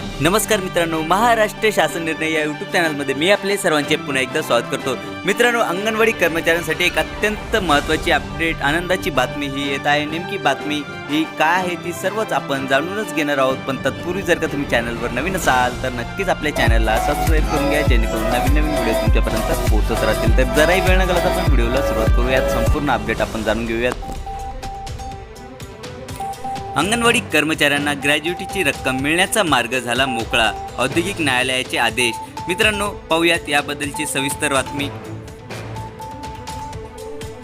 नमस्कार मित्रांनो महाराष्ट्र शासन निर्णय या यूट्यूब चॅनलमध्ये मी आपले सर्वांचे पुन्हा एकदा स्वागत करतो. मित्रांनो अंगणवाडी कर्मचाऱ्यांसाठी एक अत्यंत महत्त्वाची अपडेट आनंदाची बातमी ही येत आहे. नेमकी बातमी ही काय आहे ती सर्वच आपण जाणूनच घेणार आहोत. पण तत्पूर्वी जर का तुम्ही चॅनलवर नवीन असाल तर नक्कीच आपल्या चॅनलला सबस्क्राईब करून घ्या जेणेकरून नवीन नवीन व्हिडिओ तुमच्यापर्यंत पोहोचत राहतील. तर जराही वेळ न तर आपण व्हिडिओला सुरुवात करूयात. संपूर्ण अपडेट आपण जाणून घेऊयात. अंगणवाडी कर्मचाऱ्यांना ग्रॅज्युटीची रक्कम मिळण्याचा मार्ग झाला मोकळा. औद्योगिक न्यायालयाचे आदेश. मित्रांनो पाहुयात याबद्दलची सविस्तर बातमी.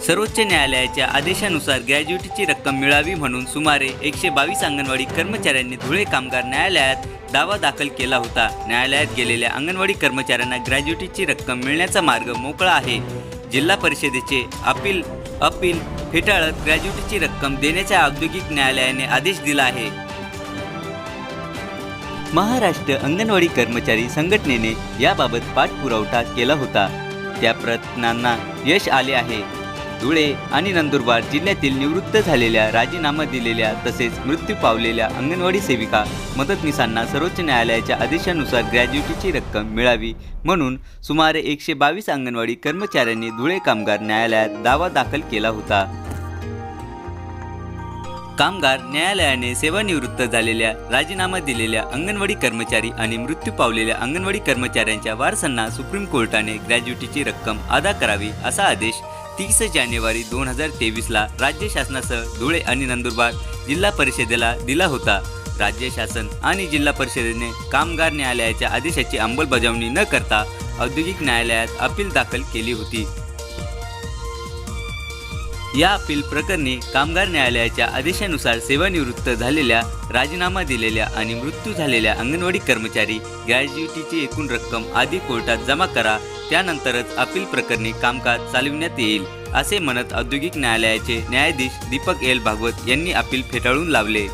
सर्वोच्च न्यायालयाच्या आदेशानुसार ग्रॅज्युटीची रक्कम मिळावी म्हणून सुमारे एकशे बावीस अंगणवाडी कर्मचाऱ्यांनी धुळे कामगार न्यायालयात दावा दाखल केला होता. न्यायालयात गेलेल्या अंगणवाडी कर्मचाऱ्यांना ग्रॅज्युटीची रक्कम मिळण्याचा मार्ग मोकळा आहे. जिल्हा परिषदेचे अपील अपील फेटाळत ग्रॅज्युटीची रक्कम देण्याच्या औद्योगिक न्यायालयाने आदेश दिला आहे. महाराष्ट्र अंगणवाडी कर्मचारी संघटनेने याबाबत पाठपुरावठा केला होता. त्या प्रयत्नांना यश आले आहे. धुळे आणि नंदुरबार जिल्ह्यातील निवृत्त झालेल्या राजीनामा दिलेल्या तसेच मृत्यू पावलेल्या अंगणवाडी सेविका मदतनीसांना सर्वोच्च न्यायालयाच्या आदेशानुसार ग्रॅज्युटीची रक्कम मिळावी म्हणून सुमारे एकशे बावीस अंगणवाडी कर्मचाऱ्यांनी धुळे कामगार न्यायालयात दावा दाखल केला होता. कामगार न्यायालयाने सेवानिवृत्त झालेल्या राजीनामा दिलेल्या अंगणवाडी कर्मचारी आणि मृत्यू पावलेल्या अंगणवाडी कर्मचाऱ्यांच्या वारसांना सुप्रीम कोर्टाने ग्रॅज्युटीची रक्कम अदा करावी असा आदेश तीस जानेवारी दोन हजार तेवीसला राज्य शासनासह धुळे आणि नंदुरबार जिल्हा परिषदेला दिला होता. राज्य शासन आणि जिल्हा परिषदेने कामगार न्यायालयाच्या आदेशाची अंमलबजावणी न करता औद्योगिक न्यायालयात अपील दाखल केली होती. या अपील प्रकरणी कामगार न्यायालयाच्या आदेशानुसार सेवानिवृत्त झालेल्या राजीनामा दिलेल्या आणि मृत्यू झालेल्या अंगणवाडी कर्मचारी ग्रॅज्युटीची एकूण रक्कम आधी कोर्टात जमा करा त्यानंतरच अपील प्रकरणी कामकाज चालविण्यात येईल असे म्हणत औद्योगिक न्यायालयाचे न्यायाधीश दीपक एल भागवत यांनी अपील फेटाळून लावले.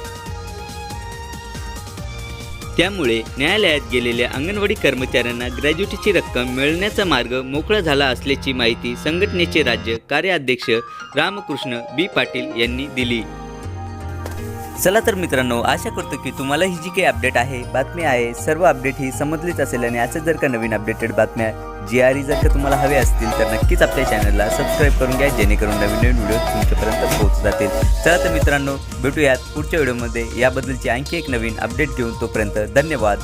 त्यामुळे न्यायालयात गेलेल्या अंगणवाडी कर्मचाऱ्यांना ग्रॅज्युटीची रक्कम मिळण्याचा मार्ग मोकळा झाला असल्याची माहिती संघटनेचे राज्य कार्याध्यक्ष रामकृष्ण बी पाटील यांनी दिली. चला तर मित्रांनो आशा करतो की तुम्हाला ही जी काही अपडेट आहे बातमी आहे सर्व अपडेट ही समजलीच असेल आणि असं जर का नवीन अपडेटेड बातम्या जी आर जर का तुम्हाला हवे असतील तर नक्कीच आपल्या चॅनलला सबस्क्राईब करून घ्या जेणेकरून नवीन नवीन व्हिडिओ तुमच्यापर्यंत पोहोच जातील. चला तर मित्रांनो भेटूयात पुढच्या व्हिडिओमध्ये याबद्दलची आणखी एक नवीन अपडेट घेऊन तोपर्यंत धन्यवाद.